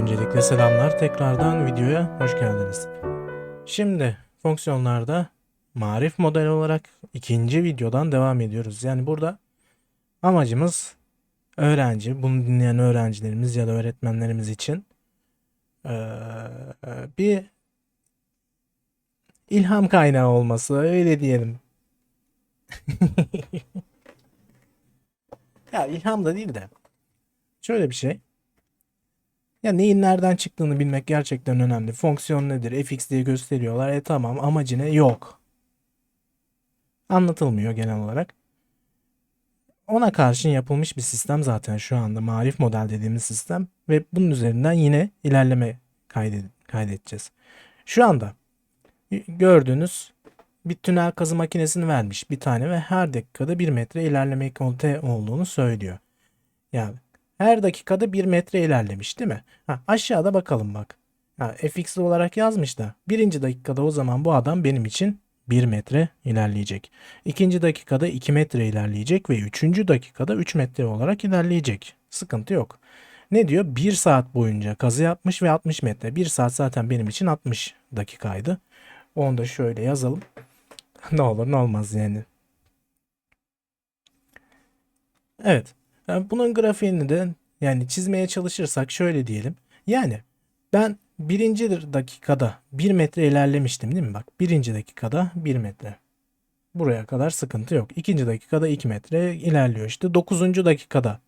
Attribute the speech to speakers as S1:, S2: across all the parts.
S1: Öncelikle selamlar. Tekrardan videoya hoş geldiniz. Şimdi fonksiyonlarda marif model olarak ikinci videodan devam ediyoruz. Yani burada amacımız öğrenci, bunu dinleyen öğrencilerimiz ya da öğretmenlerimiz için bir ilham kaynağı olması öyle diyelim. Ya ilham da değil de şöyle bir şey. Ya neyin nereden çıktığını bilmek gerçekten önemli. Fonksiyon nedir? fx diye gösteriyorlar. E tamam amacı ne? Yok. Anlatılmıyor genel olarak. Ona karşın yapılmış bir sistem zaten şu anda marif model dediğimiz sistem ve bunun üzerinden yine ilerleme kaydet kaydedeceğiz. Şu anda gördüğünüz bir tünel kazı makinesini vermiş bir tane ve her dakikada 1 metre ilerleme kolte olduğunu söylüyor. Yani her dakikada 1 metre ilerlemiş değil mi? Ha, aşağıda bakalım bak. Ha, fx olarak yazmış da birinci dakikada o zaman bu adam benim için 1 metre ilerleyecek. İkinci dakikada 2 metre ilerleyecek ve üçüncü dakikada 3 metre olarak ilerleyecek. Sıkıntı yok. Ne diyor? 1 saat boyunca kazı yapmış ve 60 metre. 1 saat zaten benim için 60 dakikaydı. Onu da şöyle yazalım. ne olur ne olmaz yani. Evet. Yani bunun grafiğini de yani çizmeye çalışırsak şöyle diyelim. Yani ben birinci dakikada 1 metre ilerlemiştim değil mi? Bak birinci dakikada 1 metre. Buraya kadar sıkıntı yok. İkinci dakikada 2 metre ilerliyor işte. 9. dakikada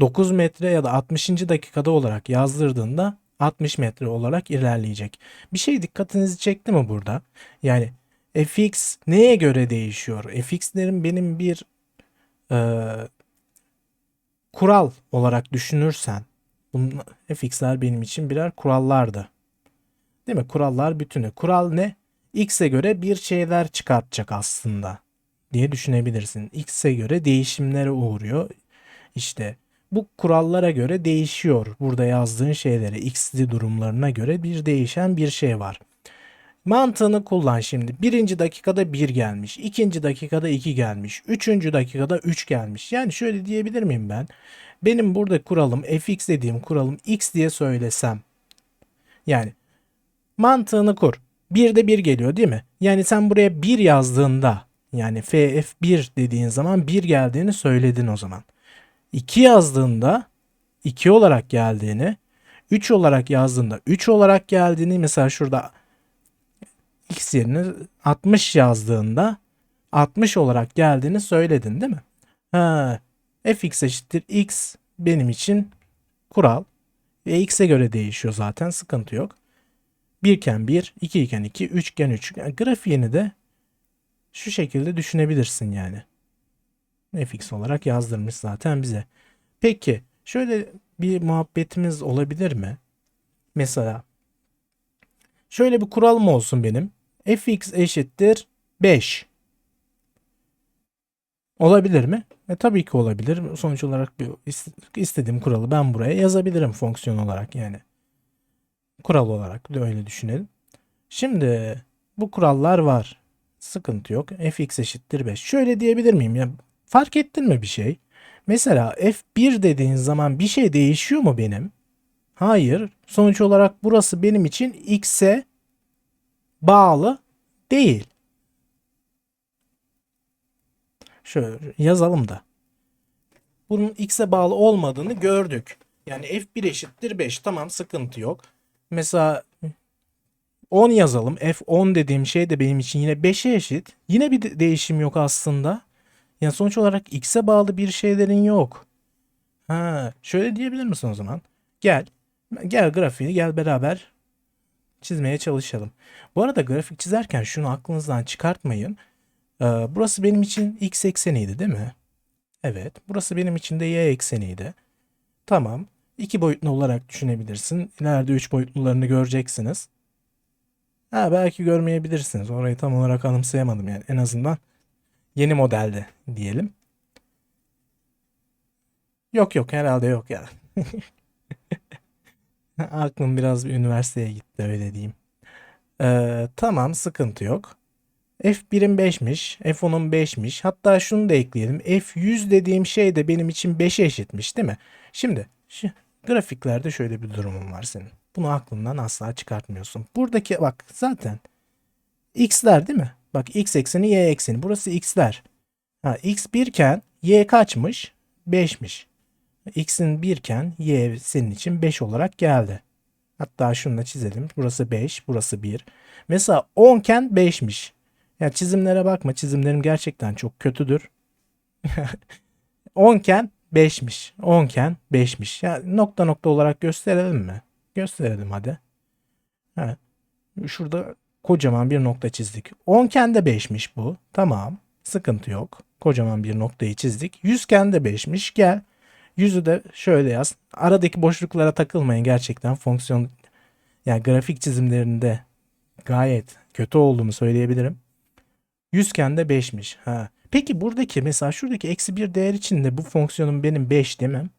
S1: 9 metre ya da 60. dakikada olarak yazdırdığında 60 metre olarak ilerleyecek. Bir şey dikkatinizi çekti mi burada? Yani fx neye göre değişiyor? fx'lerin benim bir e, kural olarak düşünürsen bunun fx'ler benim için birer kurallardı. Değil mi? Kurallar bütünü. Kural ne? x'e göre bir şeyler çıkartacak aslında diye düşünebilirsin. x'e göre değişimlere uğruyor. İşte bu kurallara göre değişiyor. Burada yazdığın şeyleri x'li durumlarına göre bir değişen bir şey var. Mantığını kullan şimdi. Birinci dakikada 1 gelmiş. ikinci dakikada 2 gelmiş. Üçüncü dakikada 3 gelmiş. Yani şöyle diyebilir miyim ben? Benim burada kuralım fx dediğim kuralım x diye söylesem. Yani mantığını kur. 1'de 1 geliyor değil mi? Yani sen buraya 1 yazdığında yani ff1 dediğin zaman 1 geldiğini söyledin o zaman. 2 yazdığında 2 olarak geldiğini, 3 olarak yazdığında 3 olarak geldiğini mesela şurada x yerine 60 yazdığında 60 olarak geldiğini söyledin değil mi? Ha, fx eşittir x benim için kural. Ve x'e göre değişiyor zaten sıkıntı yok. 1 iken 1, 2 iken 2, 3 iken 3. Yani grafiğini de şu şekilde düşünebilirsin yani. fx olarak yazdırmış zaten bize. Peki şöyle bir muhabbetimiz olabilir mi? Mesela şöyle bir kural mı olsun benim? Fx eşittir 5. Olabilir mi? E tabii ki olabilir. Sonuç olarak bir istediğim kuralı ben buraya yazabilirim fonksiyon olarak yani. Kural olarak da öyle düşünelim. Şimdi bu kurallar var. Sıkıntı yok. fx eşittir 5. Şöyle diyebilir miyim ya? Fark ettin mi bir şey? Mesela f1 dediğin zaman bir şey değişiyor mu benim? Hayır. Sonuç olarak burası benim için x'e bağlı değil. Şöyle yazalım da. Bunun x'e bağlı olmadığını gördük. Yani f1 eşittir 5. Tamam sıkıntı yok. Mesela 10 yazalım. f10 dediğim şey de benim için yine 5'e eşit. Yine bir de değişim yok aslında. Yani sonuç olarak x'e bağlı bir şeylerin yok. Ha, şöyle diyebilir misin o zaman? Gel. Gel grafiği gel beraber çizmeye çalışalım. Bu arada grafik çizerken şunu aklınızdan çıkartmayın. Ee, burası benim için x ekseniydi değil mi? Evet. Burası benim için de y ekseniydi. Tamam. İki boyutlu olarak düşünebilirsin. İleride üç boyutlularını göreceksiniz. Ha, belki görmeyebilirsiniz. Orayı tam olarak anımsayamadım yani. En azından yeni modelde diyelim. Yok yok herhalde yok ya. Aklım biraz bir üniversiteye gitti öyle diyeyim. Ee, tamam sıkıntı yok. F1'in 5'miş. F10'un 5'miş. Hatta şunu da ekleyelim. F100 dediğim şey de benim için 5'e eşitmiş değil mi? Şimdi şu, grafiklerde şöyle bir durumun var senin. Bunu aklından asla çıkartmıyorsun. Buradaki bak zaten x'ler değil mi? Bak x ekseni y ekseni. Burası x'ler. Ha, x 1 iken y kaçmış? 5'miş. X'in 1 iken y senin için 5 olarak geldi. Hatta şunu da çizelim. Burası 5, burası 1. Mesela 10 iken 5'miş. Ya çizimlere bakma. Çizimlerim gerçekten çok kötüdür. 10 iken 5'miş. 10 iken 5'miş. Ya nokta nokta olarak gösterelim mi? Gösterelim hadi. Ha. Şurada kocaman bir nokta çizdik. 10 iken de 5'miş bu. Tamam. Sıkıntı yok. Kocaman bir noktayı çizdik. 100 iken de 5'miş. Gel. Yüzü de şöyle yaz. Aradaki boşluklara takılmayın gerçekten. Fonksiyon yani grafik çizimlerinde gayet kötü olduğumu söyleyebilirim. 100 iken de 5'miş. Ha. Peki buradaki mesela şuradaki eksi bir değer içinde bu fonksiyonum benim 5 değil mi?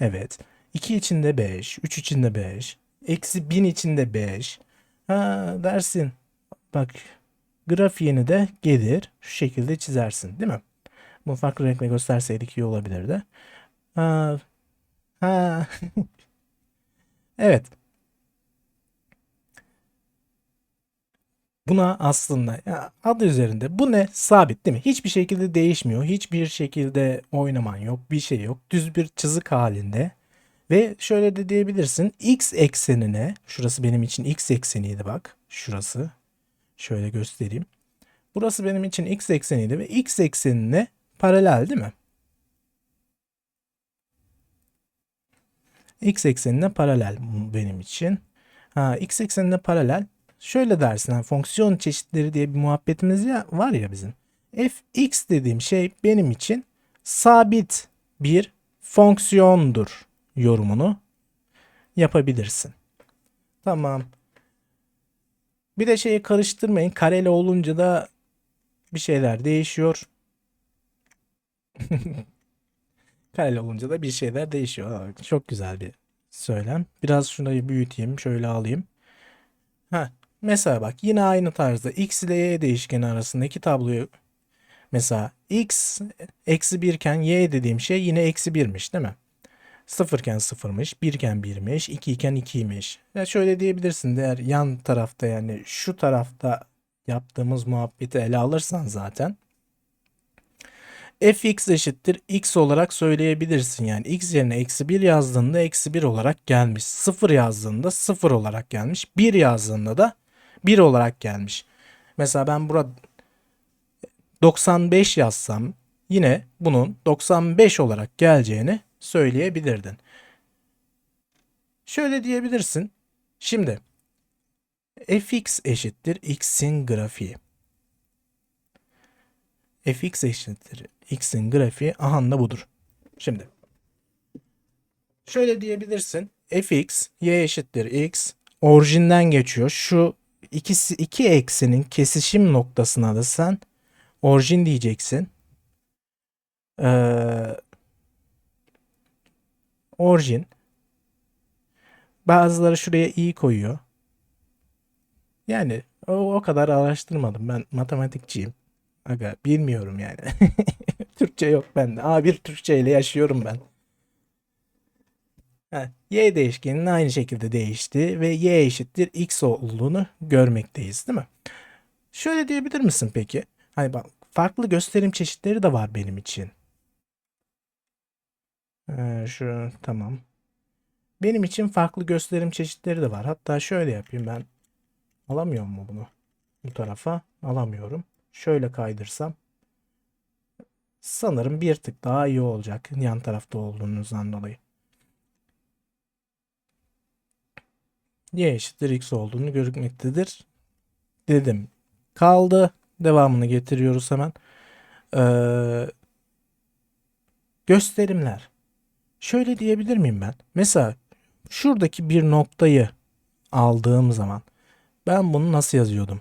S1: Evet. 2 içinde 5, 3 içinde 5, eksi 1000 içinde 5. Ha dersin. Bak grafiğini de gelir şu şekilde çizersin değil mi? Bunu farklı renkle gösterseydik iyi olabilirdi. Ha, ha. evet. Buna aslında ya adı üzerinde bu ne? Sabit değil mi? Hiçbir şekilde değişmiyor. Hiçbir şekilde oynaman yok. Bir şey yok. Düz bir çizik halinde. Ve şöyle de diyebilirsin. X eksenine şurası benim için X ekseniydi bak. Şurası. Şöyle göstereyim. Burası benim için X ekseniydi ve X eksenine paralel değil mi? X eksenine paralel benim için. Ha, X eksenine paralel şöyle dersin hani fonksiyon çeşitleri diye bir muhabbetimiz ya var ya bizim. fx dediğim şey benim için sabit bir fonksiyondur yorumunu yapabilirsin. Tamam. Bir de şeyi karıştırmayın. Kareli olunca da bir şeyler değişiyor. Kareli olunca da bir şeyler değişiyor. Çok güzel bir söylem. Biraz şurayı büyüteyim. Şöyle alayım. Ha, Mesela bak yine aynı tarzda x ile y değişkeni arasındaki tabloyu mesela x eksi 1 iken y dediğim şey yine eksi 1'miş değil mi? 0 iken 0'mış, 1 iken 1'miş, 2 iken 2'ymiş. Ya şöyle diyebilirsin eğer yan tarafta yani şu tarafta yaptığımız muhabbeti ele alırsan zaten fx eşittir x olarak söyleyebilirsin. Yani x yerine eksi 1 yazdığında eksi 1 olarak gelmiş. 0 yazdığında 0 olarak gelmiş. 1 yazdığında da 1 olarak gelmiş. Mesela ben burada 95 yazsam yine bunun 95 olarak geleceğini söyleyebilirdin. Şöyle diyebilirsin. Şimdi fx eşittir x'in grafiği. Fx eşittir x'in grafiği aha da budur. Şimdi şöyle diyebilirsin. fx y eşittir x orijinden geçiyor. Şu ikisi iki eksenin kesişim noktasına da sen orijin diyeceksin. Ee, orijin bazıları şuraya i koyuyor. Yani o, o kadar araştırmadım. Ben matematikçiyim. Aga bilmiyorum yani. Türkçe yok bende. A1 Türkçe ile yaşıyorum ben. Ha, y değişkeninin aynı şekilde değişti ve y eşittir x olduğunu görmekteyiz değil mi? Şöyle diyebilir misin peki? Hani bak farklı gösterim çeşitleri de var benim için. Ee, şu tamam. Benim için farklı gösterim çeşitleri de var. Hatta şöyle yapayım ben. Alamıyor mu bunu? Bu tarafa alamıyorum. Şöyle kaydırsam sanırım bir tık daha iyi olacak yan tarafta olduğunuzdan dolayı. y eşittir x olduğunu görükmektedir. Dedim. Kaldı. Devamını getiriyoruz hemen. Ee, gösterimler. Şöyle diyebilir miyim ben? Mesela şuradaki bir noktayı aldığım zaman ben bunu nasıl yazıyordum?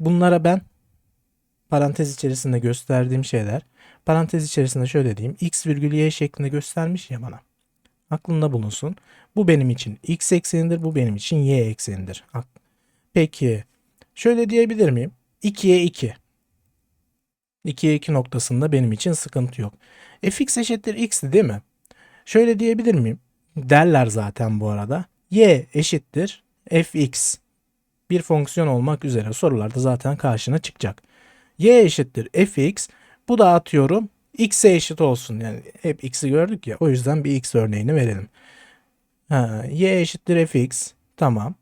S1: Bunlara ben parantez içerisinde gösterdiğim şeyler parantez içerisinde şöyle diyeyim x virgül y şeklinde göstermiş ya bana. Aklında bulunsun. Bu benim için x eksenidir, bu benim için y eksenidir. Peki şöyle diyebilir miyim? 2'ye 2. 2'ye 2 noktasında benim için sıkıntı yok. fx eşittir x değil mi? Şöyle diyebilir miyim? Derler zaten bu arada. y eşittir fx. Bir fonksiyon olmak üzere sorularda zaten karşına çıkacak. y eşittir fx. Bu da atıyorum x'e eşit olsun. Yani hep x'i gördük ya. O yüzden bir x örneğini verelim. Ha, y eşittir fx. Tamam.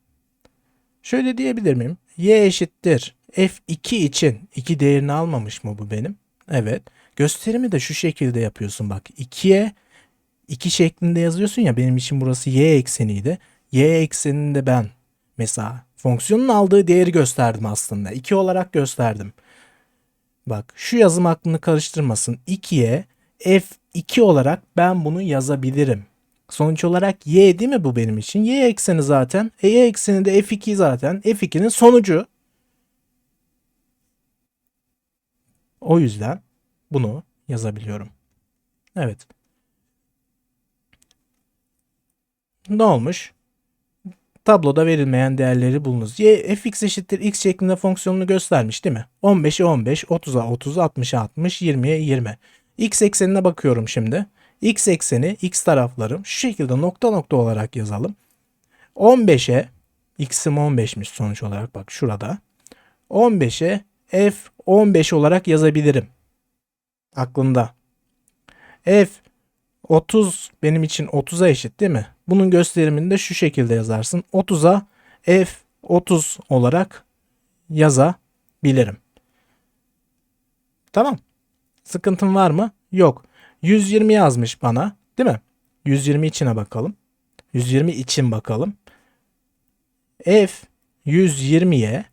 S1: Şöyle diyebilir miyim? y eşittir f2 için 2 değerini almamış mı bu benim? Evet. Gösterimi de şu şekilde yapıyorsun bak. 2'ye 2 şeklinde yazıyorsun ya benim için burası y ekseniydi. Y ekseninde ben mesela fonksiyonun aldığı değeri gösterdim aslında. 2 olarak gösterdim. Bak şu yazım aklını karıştırmasın. 2'ye f2 olarak ben bunu yazabilirim. Sonuç olarak y değil mi bu benim için? Y ekseni zaten. E, y ekseni de f2 zaten. f2'nin sonucu. O yüzden bunu yazabiliyorum. Evet. Ne olmuş? Tabloda verilmeyen değerleri bulunuz. Y fx eşittir x şeklinde fonksiyonunu göstermiş değil mi? 15'e 15, 30'a 30, 60'a 60, 20'ye 20. X eksenine bakıyorum şimdi. X ekseni, x taraflarım şu şekilde nokta nokta olarak yazalım. 15'e, x'im 15'miş sonuç olarak bak şurada. 15'e f 15 olarak yazabilirim. Aklında. F 30 benim için 30'a eşit değil mi? Bunun gösterimini de şu şekilde yazarsın. 30'a f 30 olarak yazabilirim. Tamam. Sıkıntın var mı? Yok. 120 yazmış bana. Değil mi? 120 içine bakalım. 120 için bakalım. F 120'ye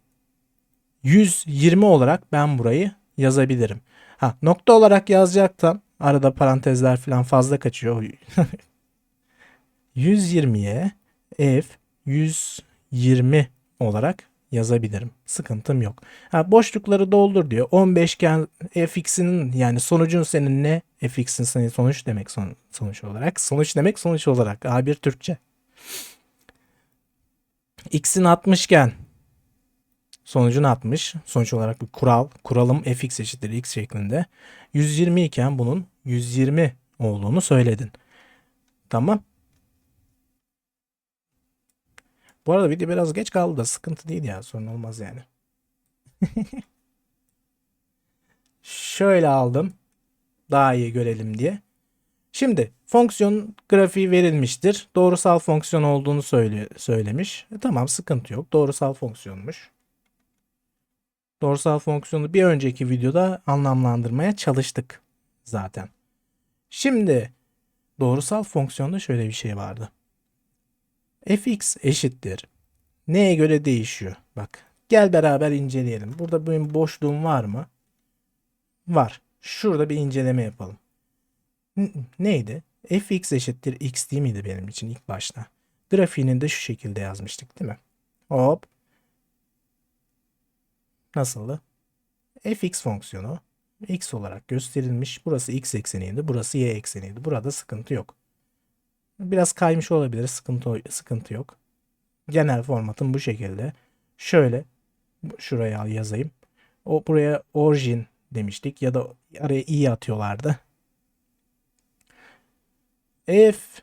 S1: 120 olarak ben burayı yazabilirim. Ha nokta olarak yazacaksam arada parantezler falan fazla kaçıyor. 120'ye f 120 olarak yazabilirim. Sıkıntım yok. Ha, boşlukları doldur diyor. 15 iken fx'in yani sonucun senin ne? fx'in senin sonuç demek son, sonuç olarak. Sonuç demek sonuç olarak. A1 Türkçe. x'in 60 iken sonucun 60. Sonuç olarak bir kural. Kuralım fx eşittir x şeklinde. 120 iken bunun 120 olduğunu söyledin. Tamam. Bu arada video biraz geç kaldı da sıkıntı değil ya. Sorun olmaz yani. Şöyle aldım. Daha iyi görelim diye. Şimdi fonksiyon grafiği verilmiştir. Doğrusal fonksiyon olduğunu söyle, söylemiş. E, tamam sıkıntı yok. Doğrusal fonksiyonmuş. Doğrusal fonksiyonu bir önceki videoda anlamlandırmaya çalıştık zaten. Şimdi doğrusal fonksiyonda şöyle bir şey vardı fx eşittir. Neye göre değişiyor? Bak gel beraber inceleyelim. Burada benim boşluğum var mı? Var. Şurada bir inceleme yapalım. N neydi? fx eşittir x değil miydi benim için ilk başta? Grafiğini de şu şekilde yazmıştık değil mi? Hop. Nasıldı? fx fonksiyonu x olarak gösterilmiş. Burası x ekseniydi. Burası y ekseniydi. Burada sıkıntı yok. Biraz kaymış olabilir. Sıkıntı sıkıntı yok. Genel formatım bu şekilde. Şöyle şuraya yazayım. O buraya origin demiştik ya da araya i atıyorlardı. F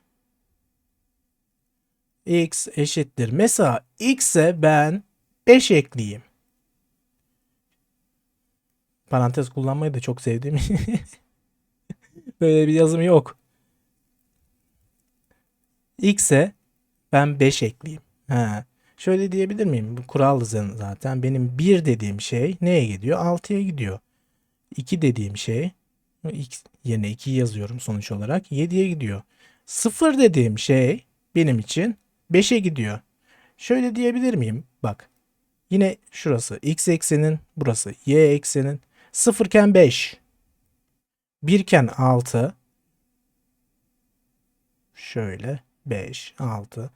S1: x eşittir. Mesela x'e ben 5 ekleyeyim. Parantez kullanmayı da çok sevdiğim. Böyle bir yazım yok x'e ben 5 ekleyeyim. Ha. Şöyle diyebilir miyim? Bu kural zaten. Benim 1 dediğim şey neye gidiyor? 6'ya gidiyor. 2 dediğim şey x yerine 2 yazıyorum sonuç olarak 7'ye gidiyor. 0 dediğim şey benim için 5'e gidiyor. Şöyle diyebilir miyim? Bak. Yine şurası x eksenin, burası y eksenin. 0 iken 5. 1 iken 6. Şöyle. 5, 6.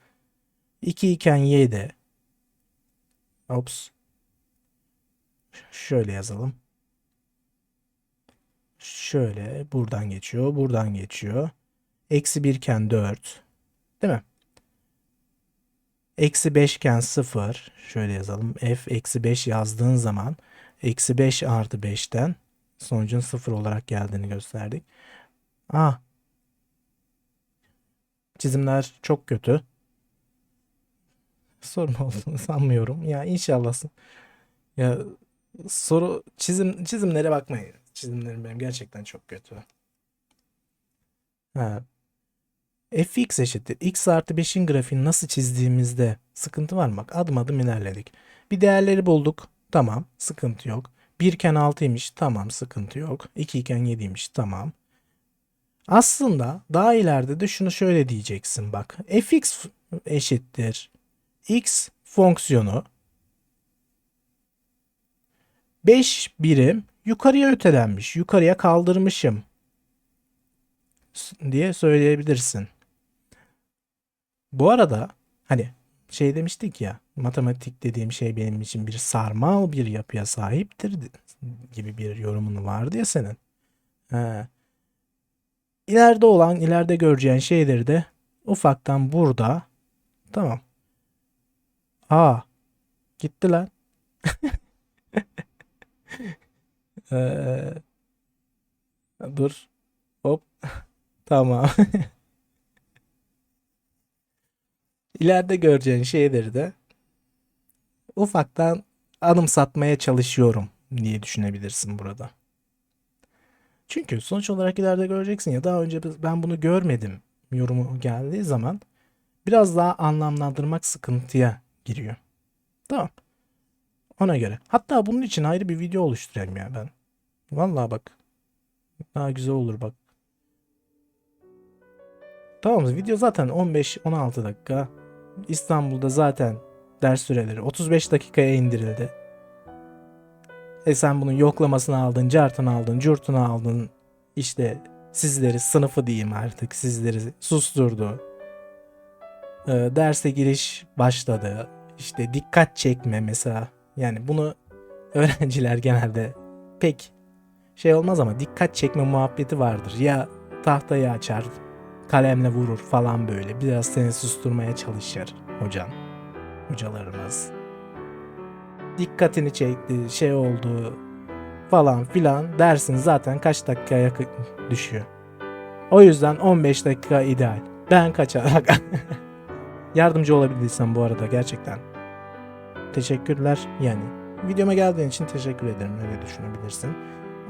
S1: 2 iken 7. Ops. Şöyle yazalım. Şöyle buradan geçiyor. Buradan geçiyor. Eksi 1 iken 4. Değil mi? Eksi 5 iken 0. Şöyle yazalım. F eksi 5 yazdığın zaman eksi 5 artı 5'ten sonucun 0 olarak geldiğini gösterdik. Ah Çizimler çok kötü. Sorun olduğunu sanmıyorum. Ya inşallah. Ya soru çizim çizimlere bakmayın. Çizimlerim benim gerçekten çok kötü. Ha. fx eşittir. x artı 5'in grafiğini nasıl çizdiğimizde sıkıntı var mı? Bak adım adım ilerledik. Bir değerleri bulduk. Tamam. Sıkıntı yok. 1 iken 6'ymış. Tamam. Sıkıntı yok. 2 iken 7'ymiş. Tamam. Aslında daha ileride de şunu şöyle diyeceksin bak. fx eşittir. x fonksiyonu 5 birim yukarıya ötelenmiş. Yukarıya kaldırmışım diye söyleyebilirsin. Bu arada hani şey demiştik ya matematik dediğim şey benim için bir sarmal bir yapıya sahiptir gibi bir yorumun vardı ya senin. He. İleride olan, ileride göreceğin şeyleri de ufaktan burada tamam. Aa gitti lan. Ee, dur. Hop. Tamam. İleride göreceğin şeyleri de ufaktan anımsatmaya çalışıyorum diye düşünebilirsin burada. Çünkü sonuç olarak ileride göreceksin ya daha önce ben bunu görmedim yorumu geldiği zaman biraz daha anlamlandırmak sıkıntıya giriyor. Tamam. Ona göre. Hatta bunun için ayrı bir video oluşturayım ya ben. Vallahi bak. Daha güzel olur bak. Tamam video zaten 15-16 dakika. İstanbul'da zaten ders süreleri 35 dakikaya indirildi. E sen bunun yoklamasını aldın, cartını aldın, curtunu aldın. İşte sizleri sınıfı diyeyim artık sizleri susturdu. Ee, derse giriş başladı. İşte dikkat çekme mesela. Yani bunu öğrenciler genelde pek şey olmaz ama dikkat çekme muhabbeti vardır. Ya tahtayı açar, kalemle vurur falan böyle. Biraz seni susturmaya çalışır hocan, hocalarımız. Dikkatini çekti, şey oldu falan filan dersin zaten kaç dakikaya yakın düşüyor. O yüzden 15 dakika ideal. Ben kaçar. Yardımcı olabildiysem bu arada gerçekten. Teşekkürler yani. Videoma geldiğin için teşekkür ederim öyle düşünebilirsin.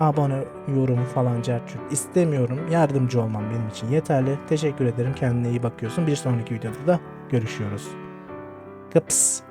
S1: Abone, yorum falan cerçut istemiyorum. Yardımcı olman benim için yeterli. Teşekkür ederim. Kendine iyi bakıyorsun. Bir sonraki videoda da görüşüyoruz. Kıps.